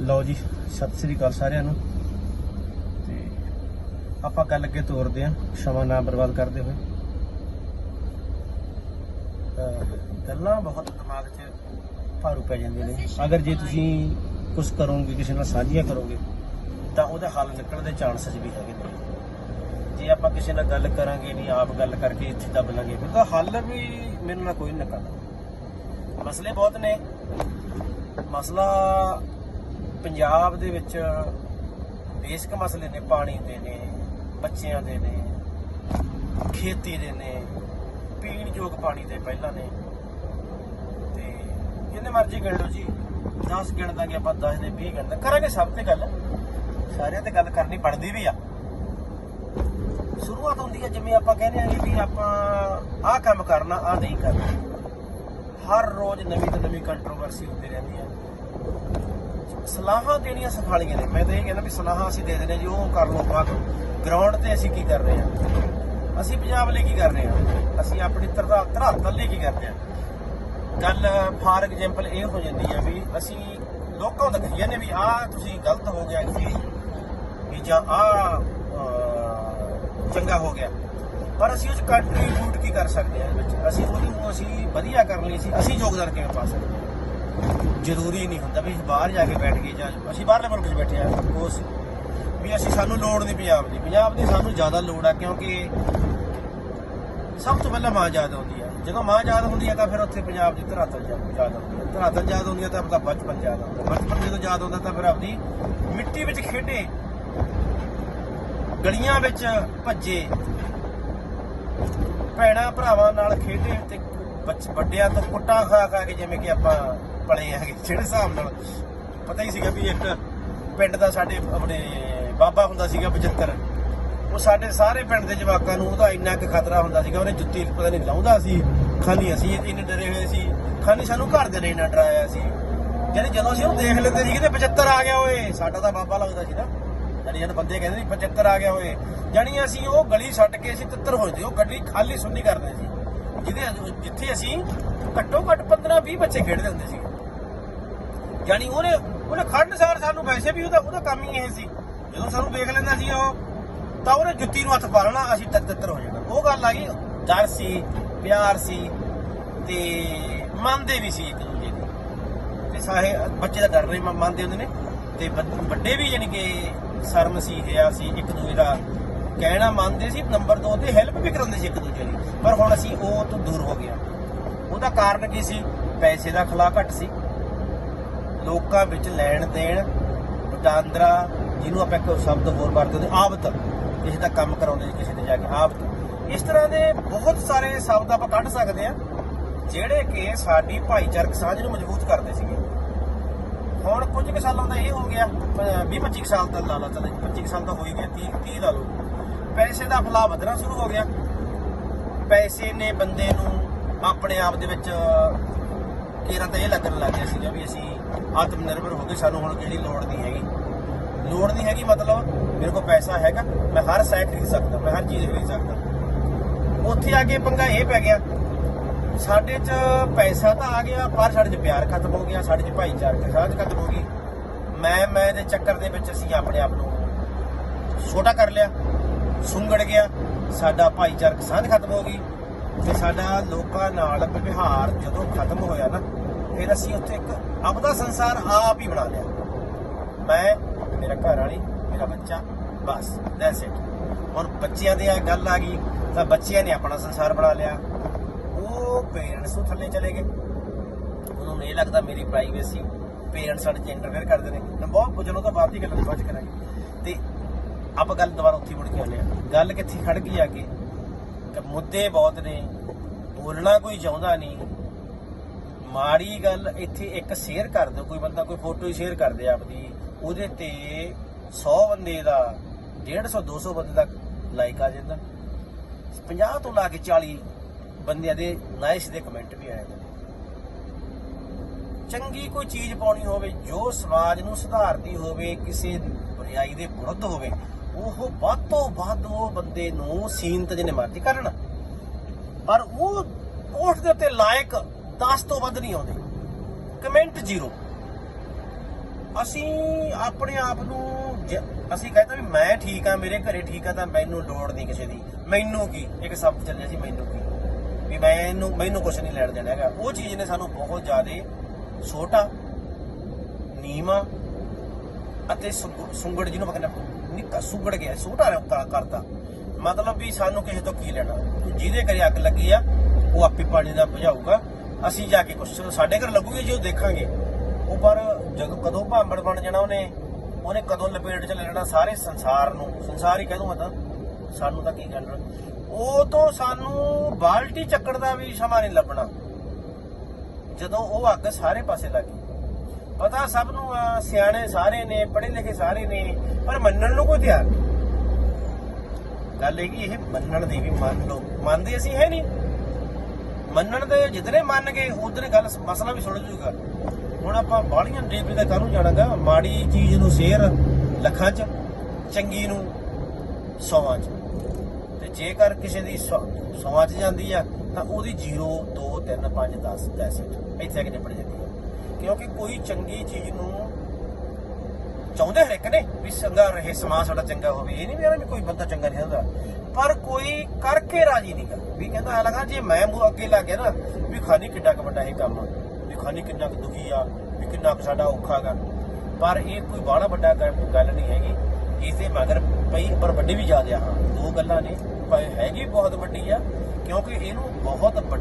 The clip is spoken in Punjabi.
ਲਓ ਜੀ ਸਤਿ ਸ੍ਰੀ ਅਕਾਲ ਸਾਰਿਆਂ ਨੂੰ। ਤੇ ਆਪਾਂ ਗੱਲ ਅੱਗੇ ਤੋਰਦੇ ਆਂ ਸਮਾਂ ਨਾ ਬਰਬਾਦ ਕਰਦੇ ਹੋਏ। ਗੱਲਾਂ ਬਹੁਤ ਦਿਮਾਗ 'ਚ ਭਾਰੂ ਪੈ ਜਾਂਦੀਆਂ ਨੇ। ਅਗਰ ਜੇ ਤੁਸੀਂ ਕੁਝ ਕਰੋਗੇ ਕਿਸੇ ਨਾਲ ਸਾਂਝੀਆਂ ਕਰੋਗੇ ਤਾਂ ਉਹਦੇ ਹੱਲ ਨਿਕਲਣ ਦੇ ਚਾਂਸਸ ਵੀ ਹੈਗੇ ਨੇ। ਜੇ ਆਪਾਂ ਕਿਸੇ ਨਾਲ ਗੱਲ ਕਰਾਂਗੇ ਨਹੀਂ ਆਪ ਗੱਲ ਕਰਕੇ ਇੱਥੇ ਦੱਬ ਲਾਂਗੇ ਫਿਰ ਤਾਂ ਹੱਲ ਵੀ ਮੈਨੂੰ ਨਾਲ ਕੋਈ ਨਿਕਲਦਾ ਮਸਲੇ ਬਹੁਤ ਨੇ। ਮਸਲਾ ਪੰਜਾਬ ਦੇ ਵਿੱਚ ਬੇਸਿਕ ਮਸਲੇ ਨੇ, ਪਾਣੀ ਦੇ ਨੇ, ਬੱਚਿਆਂ ਦੇ ਨੇ, ਖੇਤੀ ਦੇ ਨੇ ਪੀਣ ਯੋਗ ਪਾਣੀ ਦੇ ਪਹਿਲਾਂ ਨੇ। ਤੇ ਜਿੰਨੇ ਮਰਜ਼ੀ ਗਿਣ ਲਓ ਜੀ 10 ਗਿਣ ਦਾਂਗੇ ਆਪਾਂ 10 ਦੇ 20 ਗਿਣ ਦਾਂਗੇ ਕਰਾਂਗੇ ਸਭ ਤੇ ਗੱਲ। ਸਾਰਿਆਂ ਤੇ ਗੱਲ ਕਰਨੀ ਬਣਦੀ ਵੀ ਆ। ਸ਼ੁਰੂਆਤ ਹੁੰਦੀ ਹੈ ਜਿਵੇਂ ਆਪਾਂ ਕਹਿੰਦੇ ਆ ਵੀ ਆਪਾਂ ਆਹ ਕੰਮ ਕਰਨਾ, ਆਹ ਨਹੀਂ ਕਰਨਾ। ਹਰ ਰੋਜ਼ ਨਵੀਂ ਤੋਂ ਨਵੀਂ ਕੰਟਰੋਵਰਸੀ ਹੁੰਦੀ ਰਹਿੰਦੀ ਹੈ ਸਲਾਹਾਂ ਦੇਣੀਆਂ ਸਫਾਲੀਆਂ ਨੇ। ਮੈਂ ਤਾਂ ਇਹ ਕਹਿੰਦਾ ਵੀ ਸਲਾਹਾਂ ਅਸੀਂ ਦੇ ਦਿੰਦੇ ਜੀ, ਉਹ ਕਰ ਲਓ ਬਾਅਦ ਗਰਾਊਂਡ ਤੇ ਅਸੀਂ ਕੀ ਕਰ ਰਹੇ ਹਾਂ? ਅਸੀਂ ਪੰਜਾਬ ਲਈ ਕੀ ਕਰ ਰਹੇ ਹਾਂ? ਅਸੀਂ ਆਪਣੀ ਧਰਾ ਧਰਾਤਲ ਲਈ ਕੀ ਕਰਦੇ ਹਾਂ? ਗੱਲ ਫਾਰ ਐਗਜ਼ਾਮਪਲ ਇਹ ਹੋ ਜਾਂਦੀ ਹੈ ਵੀ ਅਸੀਂ ਲੋਕਾਂ ਨੂੰ ਕਹੀਏ ਨੇ ਵੀ ਆਹ ਤੁਸੀਂ ਗਲਤ ਹੋ ਗਿਆ ਜੀ, ਵੀ ਜਾਂ ਆਹ ਚੰਗਾ ਹੋ ਗਿਆ। ਪਰ ਅਸੀਂ ਉਸ ਕੰਟਰੀਬਿਊਟ ਕੀ ਕਰ ਸਕਦੇ ਹਾਂ? ਇਹਦੇ ਵਿੱਚ ਅਸੀਂ ਉਹਨੂੰ ਅਸੀਂ ਵਧੀਆ ਕਰਨ ਲਈ ਅਸੀਂ ਅਸੀਂ ਯੋਗਦਾਨ ਕਿਵੇਂ ਪਾ ਸਕਦੇ ਹਾਂ? ਜ਼ਰੂਰੀ ਨਹੀਂ ਹੁੰਦਾ ਵੀ ਅਸੀਂ ਬਾਹਰ ਜਾ ਕੇ ਬੈਠ ਗਏ ਜਾਂ ਅਸੀਂ ਬਾਹਰਲੇ ਮੁਲਕ 'ਚ ਬੈਠੇ ਆ, ਉਸ ਵੀ ਅਸੀਂ ਸਾਨੂੰ ਲੋੜ ਨਹੀਂ ਪੰਜਾਬ ਦੀ। ਪੰਜਾਬ ਦੀ ਸਾਨੂੰ ਜ਼ਿਆਦਾ ਲੋੜ ਆ ਕਿਉਂਕਿ ਸਭ ਤੋਂ ਪਹਿਲਾਂ ਮਾਂ ਯਾਦ ਆਉਂਦੀ ਹੈ ਜਦੋਂ ਮਾਂ ਯਾਦ ਹੁੰਦੀ ਹੈ ਤਾਂ ਫਿਰ ਉੱਥੇ ਪੰਜਾਬ ਦੀ ਧਰਾਤਲ ਯਾਦ ਆਉਂਦੀ ਹੈ ਧਰਾਤਲ ਯਾਦ ਹੁੰਦੀ ਹੈ ਤਾਂ ਆਪਦਾ ਬਚਪਨ ਯਾਦ ਆਉਂਦਾ। ਬਚਪਨ ਜਦੋਂ ਯਾਦ ਆਉਂਦਾ ਤਾਂ ਫਿਰ ਆਪਦੀ ਮਿੱਟੀ ਵਿੱਚ ਖੇਡੇ, ਗਲੀਆਂ ਵਿੱਚ ਭੱਜੇ, ਭੈਣਾਂ ਭਰਾਵਾਂ ਨਾਲ ਖੇਡੇ ਤੇ ਵੱਡਿਆਂ ਤੋਂ ਕੁੱਟਾਂ ਖਾ ਖਾ ਕੇ ਜਿਵੇਂ ਕਿ ਆਪਾਂ ਪਲੇ ਹੈਗੇ। ਜਿਹੜੇ ਹਿਸਾਬ ਨਾਲ ਪਤਾ ਹੀ ਸੀਗਾ ਵੀ ਇੱਕ ਪਿੰਡ ਦਾ ਸਾਡੇ ਆਪਣੇ ਬਾਬਾ ਹੁੰਦਾ ਸੀਗਾ 75 ਉਹ ਸਾਡੇ ਸਾਰੇ ਪਿੰਡ ਦੇ ਜਵਾਕਾਂ ਨੂੰ ਉਹਦਾ ਇੰਨਾ ਕੁ ਖਤਰਾ ਹੁੰਦਾ ਸੀਗਾ, ਉਹਨੇ ਜੁੱਤੀ ਪਤਾ ਨਹੀਂ ਲਾਉਂਦਾ ਸੀ, ਖਾਲੀ ਅਸੀਂ ਇੰਨੇ ਡਰੇ ਹੋਏ ਸੀ, ਖਾਲੀ ਸਾਨੂੰ ਘਰ ਦੇ ਨੇ ਇੰਨਾ ਡਰਾਇਆ ਸੀ। ਯਾਨੀ ਜਦੋਂ ਅਸੀਂ ਉਹਨੂੰ ਦੇਖ ਲੈਂਦੇ ਸੀ ਕਿ 75 ਆ ਗਿਆ ਓਏ, ਸਾਡਾ ਤਾਂ ਬਾਬਾ ਲੱਗਦਾ ਸੀ ਨਾ। ਯਾਨੀ ਜਦ ਬੰਦੇ ਕਹਿੰਦੇ ਸੀ 75 ਆ ਗਿਆ ਓਏ, ਯਾਨੀ ਅਸੀਂ ਉਹ ਗਲੀ ਛੱਡ ਕੇ ਅਸੀਂ ਤਿੱਤਰ ਹੋਏ ਉਹ ਗੱਡੀ ਖਾਲੀ ਸੁੰਨੀ ਕਰਦੇ ਸੀ। ਜਿਹਦੇ ਜਿੱਥੇ ਅਸੀਂ ਘੱਟੋ ਘੱਟ 15 20 ਬੱਚੇ ਖੇਡਦੇ ਹੁੰਦੇ ਸੀ ਯਾਨੀ ਉਹਨੇ ਉਹਨੇ ਖੜਨ ਸਾਰ ਸਾਨੂੰ ਵੈਸੇ ਵੀ ਉਹਦਾ ਉਹਦਾ ਕੰਮ ਹੀ ਇਹ ਸੀ। ਜਦੋਂ ਸਾਨੂੰ ਵੇਖ ਲੈਂਦਾ ਸੀ ਉਹ, ਤਾਂ ਉਹਨੇ ਜੁੱਤੀ ਨੂੰ ਹੱਥ ਪਾ ਲੈਣਾ, ਅਸੀਂ ਤਿੱਤਰ ਹੋ ਜਾਣਾ। ਉਹ ਗੱਲ ਆ ਗਈ ਡਰ ਸੀ, ਪਿਆਰ ਸੀ, ਤੇ ਮੰਨਦੇ ਵੀ ਸੀ ਇੱਕ ਦੂਜੇ ਨੂੰ। ਤੇ ਸਾਰੇ ਬੱਚੇ ਦਾ ਡਰ ਨਹੀਂ ਮੰਨਦੇ ਹੁੰਦੇ ਨੇ। ਤੇ ਵੱਡੇ ਵੀ ਯਾਨੀ ਕਿ ਸ਼ਰਮ ਸੀ, ਹਿਆ ਸੀ, ਇੱਕ ਦੂਜੇ ਦਾ ਕਹਿਣਾ ਮੰਨਦੇ ਸੀ, ਨੰਬਰ 2 ਤੇ ਹੈਲਪ ਵੀ ਕਰਾਉਂਦੇ ਸੀ ਇੱਕ ਦੂਜੇ ਦੀ ਪਰ ਹੁਣ ਅਸੀਂ ਉਹ ਤੋਂ ਦੂਰ ਹੋ ਗਿਆ ਉਹਦਾ ਕਾਰਨ ਕੀ ਸੀ? ਪੈਸੇ ਦਾ ਖਲਾ ਘੱਟ ਸੀ। ਲੋਕਾਂ ਵਿੱਚ ਲੈਣ ਦੇਣ, ਵਟਾਂਦਰਾ, ਜਿਹਨੂੰ ਆਪਾਂ ਇੱਕ ਸ਼ਬਦ ਹੋਰ ਵਰਤਦੇ ਹਾਂ ਆਬਤ। ਕਿਸੇ ਦਾ ਕੰਮ ਕਰਾਉਂਦੇ ਸੀ ਕਿਸੇ ਤੇ ਜਾ ਕੇ ਆਬਤ। ਇਸ ਤਰ੍ਹਾਂ ਦੇ ਬਹੁਤ ਸਾਰੇ ਸ਼ਬਦ ਆਪਾਂ ਕੱਢ ਸਕਦੇ ਆ ਜਿਹੜੇ ਕਿ ਸਾਡੀ ਭਾਈਚਾਰਕ ਸਾਂਝ ਨੂੰ ਮਜ਼ਬੂਤ ਕਰਦੇ ਸੀਗੇ। ਹੁਣ ਕੁਝ ਕੁ ਸਾਲਾਂ ਦਾ ਇਹ ਹੋ ਗਿਆ 20 25 ਸਾਲ ਤੱਕ ਲਾ ਲਾ ਚਲੇ 25 ਸਾਲ ਤਾਂ ਹੋ ਹੀ ਗਿਆ 30 30 ਲਾ ਲਓ। ਪੈਸੇ ਦਾ ਫਲਾ ਵਧਣਾ ਸ਼ੁਰੂ ਹੋ ਗਿਆ। ਪੈਸੇ ਨੇ ਬੰਦੇ ਨੂੰ ਆਪਣੇ ਆਪ ਦੇ ਵਿੱਚ ਕਿਰਾਂ ਤਾਂ ਇਹ ਲੱਗਣ ਲੱਗ ਗਿਆ ਸੀਗਾ ਵੀ ਅਸੀਂ ਆਤਮ ਨਿਰਭਰ ਹੋ ਗਏ, ਸਾਨੂੰ ਹੁਣ ਕਿਹੜੀ ਲੋੜ ਨਹੀਂ ਹੈਗੀ। ਲੋੜ ਨਹੀਂ ਹੈਗੀ ਮਤਲਬ ਮੇਰੇ ਕੋਲ ਪੈਸਾ ਹੈਗਾ, ਮੈਂ ਹਰ ਸ਼ੈ ਖਰੀਦ ਸਕਦਾ, ਮੈਂ ਹਰ ਚੀਜ਼ ਖਰੀਦ ਸਕਦਾ। ਉੱਥੇ ਆ ਕੇ ਪੰਗਾ ਇਹ ਪੈ ਗਿਆ, ਸਾਡੇ 'ਚ ਪੈਸਾ ਤਾਂ ਆ ਗਿਆ, ਪਰ ਸਾਡੇ 'ਚ ਪਿਆਰ ਖਤਮ ਹੋ ਗਿਆ, ਸਾਡੇ 'ਚ ਭਾਈਚਾਰਕ ਸਾਂਝ ਖਤਮ ਹੋ ਗਈ। ਮੈਂ ਮੈਂ ਦੇ ਚੱਕਰ ਦੇ ਵਿੱਚ ਅਸੀਂ ਆਪਣੇ ਆਪ ਨੂੰ ਛੋਟਾ ਕਰ ਲਿਆ, ਸੁੰਗੜ ਗਿਆ, ਸਾਡਾ ਭਾਈਚਾਰਕ ਸਾਂਝ ਖਤਮ ਹੋ ਗਈ। ਤੇ ਸਾਡਾ ਲੋਕਾਂ ਨਾਲ ਵਿਵਹਾਰ ਜਦੋਂ ਖਤਮ ਹੋਇਆ ਨਾ, ਫਿਰ ਅਸੀਂ ਉੱਥੇ ਇੱਕ ਆਪਦਾ ਸੰਸਾਰ ਆਪ ਹੀ ਬਣਾ ਲਿਆ। ਮੈਂ, ਮੇਰਾ ਘਰ ਵਾਲੀ, ਮੇਰਾ ਬੱਚਾ, ਬਸ ਦੈਟਸ ਇਟ ਹੁਣ ਬੱਚਿਆਂ ਦੀ ਗੱਲ ਆ ਗਈ, ਤਾਂ ਬੱਚਿਆਂ ਨੇ ਆਪਣਾ ਸੰਸਾਰ ਬਣਾ ਲਿਆ। ਉਹ ਪੇਰੈਂਟਸ ਨੂੰ ਥੱਲੇ ਚਲੇ ਗਏ। ਉਹਨਾਂ ਨੂੰ ਇਹ ਲੱਗਦਾ ਮੇਰੀ ਪ੍ਰਾਈਵੇਸੀ ਪੇਰੈਂਟਸ ਸਾਡੇ ਚ ਇੰਟਰਫੇਅਰ ਕਰਦੇ ਨੇ। ਮੈਂ ਬਹੁਤ ਪੁੱਛਣੋਂ ਤਾਂ ਬਾਅਦ ਦੀ ਗੱਲ ਬਾਅਦ ਚ ਕਰਾਂਗੇ ਤੇ ਆਪਾਂ ਗੱਲ ਦੁਬਾਰਾ ਉੱਥੇ ਮੁੜ ਕੇ ਆਉਂਦੇ ਆ ਗੱਲ ਕਿੱਥੇ ਖੜ ਗਈ ਆ ਕੇ ਮੁੱਦੇ ਬਹੁਤ ਨੇ, ਬੋਲਣਾ ਕੋਈ ਚਾਹੁੰਦਾ ਨਹੀਂ। ਮਾੜੀ ਗੱਲ ਇੱਥੇ ਇੱਕ ਸ਼ੇਅਰ ਕਰ ਦਿਓ, ਕੋਈ ਬੰਦਾ ਕੋਈ ਫੋਟੋ ਹੀ ਸ਼ੇਅਰ ਕਰ ਦੇ ਆਪਦੀ। ਉਹਦੇ ਤੇ 100 ਬੰਦੇ ਦਾ 150 200 ਬੰਦੇ ਦਾ ਲਾਈਕ ਆ ਜਾਂਦਾ। 50 ਤੋਂ ਲਾ ਕੇ 40 ਬੰਦਿਆਂ ਦੇ ਨਾਇਸ਼ ਦੇ ਕਮੈਂਟ ਵੀ ਆਏ ਨੇ। ਚੰਗੀ ਕੋਈ ਚੀਜ਼ ਪਾਉਣੀ ਹੋਵੇ, ਜੋ ਸਮਾਜ ਨੂੰ ਸੁਧਾਰਦੀ ਹੋਵੇ, ਕਿਸੇ ਬੁਰਾਈ ਦੇ ਵਿਰੁੱਧ ਹੋਵੇ ਉਹ ਵੱਧ ਤੋਂ ਵੱਧ ਉਹ ਬੰਦੇ ਨੂੰ ਸੀਨ ਤੇ ਜਿਹਨੇ ਮਰਜ਼ੀ ਕਰਨ ਪਰ ਉਹ ਪੋਸਟ ਦੇ ਉੱਤੇ ਲਾਇਕ 10 ਤੋਂ ਵੱਧ ਨਹੀਂ ਆਉਂਦੇ। Comment zero. ਅਸੀਂ ਆਪਣੇ ਆਪ ਨੂੰ ਅਸੀਂ ਕਹਿੰਦਾ ਵੀ ਮੈਂ ਠੀਕ ਆ ਮੇਰੇ ਘਰੇ ਠੀਕ ਆ ਤਾਂ ਮੈਨੂੰ ਲੋੜ ਨਹੀਂ ਕਿਸੇ ਦੀ। ਮੈਨੂੰ ਕੀ? ਇੱਕ ਸ਼ਬਦ ਚੱਲਿਆ ਸੀ ਮੈਨੂੰ ਕੀ? ਵੀ ਮੈਨੂੰ ਮੈਨੂੰ ਕੁਝ ਨਹੀਂ ਲੈਣ ਦੇਣਾ ਹੈਗਾ। ਉਹ ਚੀਜ਼ ਨੇ ਸਾਨੂੰ ਬਹੁਤ ਜ਼ਿਆਦਾ ਛੋਟਾ ਨੀਮਾ ਅਤੇ ਸੁੰਗ- ਸੁੰਗੜ ਜਿਹਨੂੰ ਆਪਾਂ ਕਹਿੰਦੇ ਹਾਂ, ਨਿੱਕਾ ਸੁੰਗੜ ਗਿਆ, ਛੋਟਾ ਰੱਖਾ ਕਰਤਾ। ਮਤਲਬ ਵੀ ਸਾਨੂੰ ਕਿਸੇ ਤੋਂ ਕੀ ਲੈਣਾ? ਜਿਹਦੇ ਘਰੇ ਅੱਗ ਲੱਗੀ ਆ, ਉਹ ਆਪੇ ਪਾਣੀ ਦਾ ਭਜਾਊਗਾ। ਅਸੀਂ ਜਾ ਕੇ ਕੁਛ ਸਾਡੇ ਘਰ ਲੱਗੂਗੀ ਜੇ, ਉਹ ਦੇਖਾਂਗੇ। ਉਹ ਪਰ ਜਦੋਂ ਕਦੋਂ ਭਾਂਬੜ ਬਣ ਜਾਣਾ ਉਹਨੇ ਉਹਨੇ ਕਦੋਂ ਲਪੇਟ ਚ ਲੈ ਲੈਣਾ ਸਾਰੇ ਸੰਸਾਰ ਨੂੰ? ਸੰਸਾਰ ਹੀ ਕਹਿ ਦੂੰ ਤਾਂ। ਸਾਨੂੰ ਤਾਂ ਕੀ ਕਰਨਾ ਉਹ ਤੋਂ ਸਾਨੂੰ ਬਾਲਟੀ ਚੱਕਣ ਦਾ ਵੀ ਸਮਾਂ ਨਹੀਂ ਲੱਭਣਾ। ਜਦੋਂ ਉਹ ਅੱਗ ਸਾਰੇ ਪਾਸੇ ਲੱਗੀ ਪਤਾ ਸਭ ਨੂੰ ਆ, ਸਿਆਣੇ ਸਾਰੇ ਨੇ ਪੜ੍ਹੇ ਲਿਖੇ ਸਾਰੇ ਨੇ ਪਰ ਮੰਨਣ ਨੂੰ ਕੋਈ ਤਿਆਰ ਨਹੀਂ। ਗੱਲ ਇਹ ਕਿ ਇਹ ਮੰਨਣ ਦੀ ਵੀ ਮੰਨ ਲਓ। ਮੰਨਦੇ ਅਸੀਂ ਹੈ ਨਹੀਂ। ਮੰਨਣ ਦੇ ਜਿਤਨੇ ਮੰਨ ਗਏ ਉਧਰ ਗੱਲ ਮਸਲਾ ਵੀ ਸੁਣ ਜੂਗਾ ਹੁਣ ਆਪਾਂ ਬਾਹਲੀਆਂ ਡੀਪਲੀ ਦਾ ਕਾਹਨੂੰ ਜਾਣਾਗਾ? ਮਾੜੀ ਚੀਜ਼ ਨੂੰ ਸ਼ੇਰ ਲੱਖਾਂ ਚ ਚੰਗੀ ਨੂੰ ਸੌਵਾਂ ਚ। ਤੇ ਜੇਕਰ ਕਿਸੇ ਦੀ ਸੌ- ਸੌਵਾਂ ਚ ਜਾਂਦੀ ਆ ਤਾਂ ਉਹਦੀ 0 2 3 5 10 10 ਇੱਥੇ ਕਿ ਨਿਪਟ ਜਾਂਦੀ ਕਿਉਂਕਿ ਕੋਈ ਚੰਗੀ ਚੀਜ਼ ਨੂੰ ਚਾਹੁੰਦੇ ਹਰ ਇੱਕ ਨੇ ਵੀ ਚੰਗਾ ਰਹੇ ਸਮਾਜ ਸਾਡਾ ਚੰਗਾ ਹੋਵੇ। ਇਹ ਨਹੀਂ ਵੀ ਵੀ ਕੋਈ ਬੰਦਾ ਚੰਗਾ ਨਹੀਂ ਹੁੰਦਾ। ਪਰ ਕੋਈ ਕਰਕੇ ਰਾਜੀ ਨਹੀਂਗਾ ਵੀ ਕਹਿੰਦਾ ਆ ਲਗਾ ਜੇ ਮੈਂ ਮੂੰਹ ਅੱਗੇ ਲੱਗ ਗਿਆ ਨਾ ਵੀ ਖਾਨੀ ਕਿੰਨਾ ਕੁ ਵੱਡਾ ਇਹ ਕੰਮ ਆ, ਵੀ ਖਾਨੀ ਕਿੰਨਾ ਕੁ ਦੁਖੀ ਆ ਵੀ ਕਿੰਨਾ ਕੁ ਸਾਡਾ ਔਖਾ ਗਾ। ਪਰ ਇਹ ਕੋਈ ਬਾਹਲਾ ਵੱਡਾ ਗੱਲ ਨਹੀਂ ਹੈਗੀ। ਇਸੇ ਮਗਰ ਪਈ ਪਰ ਵੱਡੇ ਵੀ ਜ਼ਿਆਦਾ ਹਾਂ ਦੋ ਗੱਲਾਂ ਨੇ ਪਰ ਹੈਗੀ ਬਹੁਤ ਵੱਡੀ ਆ ਕਿਉਂਕਿ ਇਹਨੂੰ ਬਹੁਤ ਵੱਡੀ